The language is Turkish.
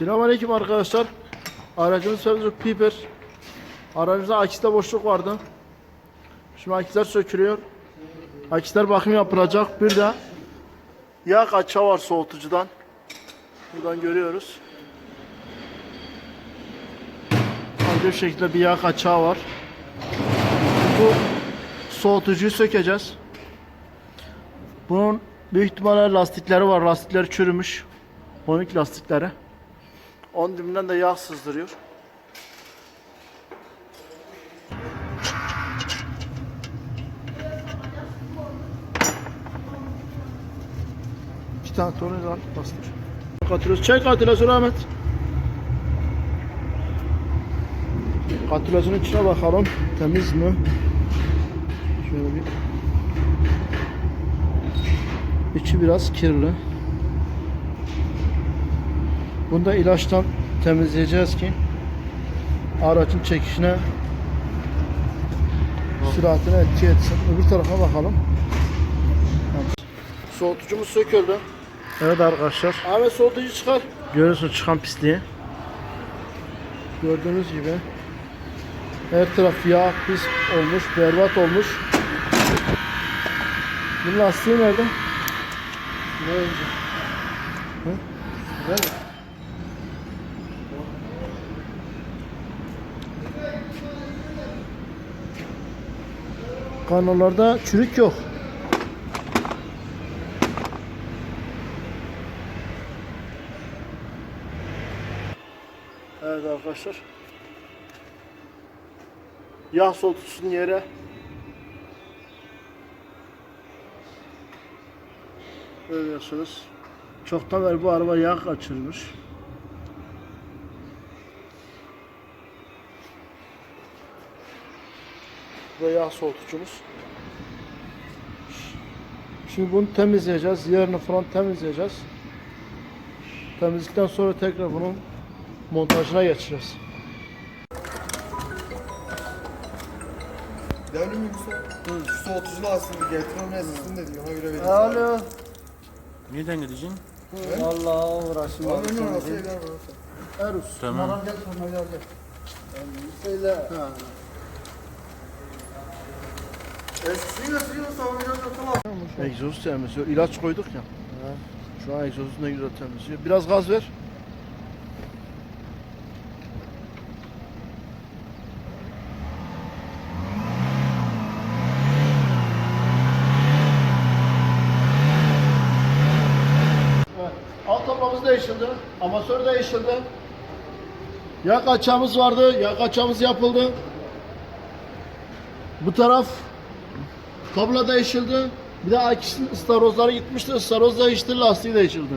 Selamünaleyküm arkadaşlar. Aracımız Fevzuk Piper. Aracımızda akiste boşluk vardı. Şimdi akisler sökülüyor. Akisler bakım yapılacak. Bir de yağ kaçağı var soğutucudan. Buradan görüyoruz. Aynı şekilde bir yağ kaçağı var. Bu soğutucuyu sökeceğiz. Bunun büyük ihtimalle lastikleri var. Lastikleri çürümüş. 12 lastikleri. Onun dibinden de yağ sızdırıyor. İki tane tornavida al, bastır. Katılıyoruz. Çek katılıyorsun Ahmet. Katılıyorsunun içine bakalım. Temiz mi? Şöyle bir. İçi biraz kirli. Bunu da ilaçtan temizleyeceğiz ki aracın çekişine süratine etki etsin. Öbür tarafa bakalım. Soğutucumuz söküldü. Evet arkadaşlar. Ahmet soğutucu çıkar. Görüyorsunuz çıkan pisliği. Gördüğünüz gibi her taraf yağ pis olmuş, berbat olmuş. Bu lastiği nerede? Ne? Hı? Nerede? Kanallarda çürük yok. Evet arkadaşlar. Yağ soğutucusunun yere Görüyorsunuz. Çoktan beri bu araba yağ kaçırmış. Bu da yağ soğutucumuz. Şimdi bunu temizleyeceğiz. Yerini falan temizleyeceğiz. Temizlikten sonra tekrar bunun montajına geçeceğiz. Devrim Yüksel. Şu soğutuculu aslında getirmem yazısını da diyor. Ona göre veririz. Alo. Nereden gideceksin? Vallahi uğraşım Abi önüne orası. Erus. Tamam. Bana gel sonra gel gel. Söyle. Eskisiyle suyunu savunuyor tamam. Egzoz temizliyor. İlaç koyduk ya. Şu an egzozu ne güzel temizliyor. Biraz gaz ver. Evet. Alt tablamız değişildi. Amasör değişildi. Yağ kaçağımız vardı. Yağ kaçağımız yapıldı. Bu taraf Kablo değişildi. Bir de akisinin ıstarozları gitmişti. Istaroz değişti, lastiği değişildi.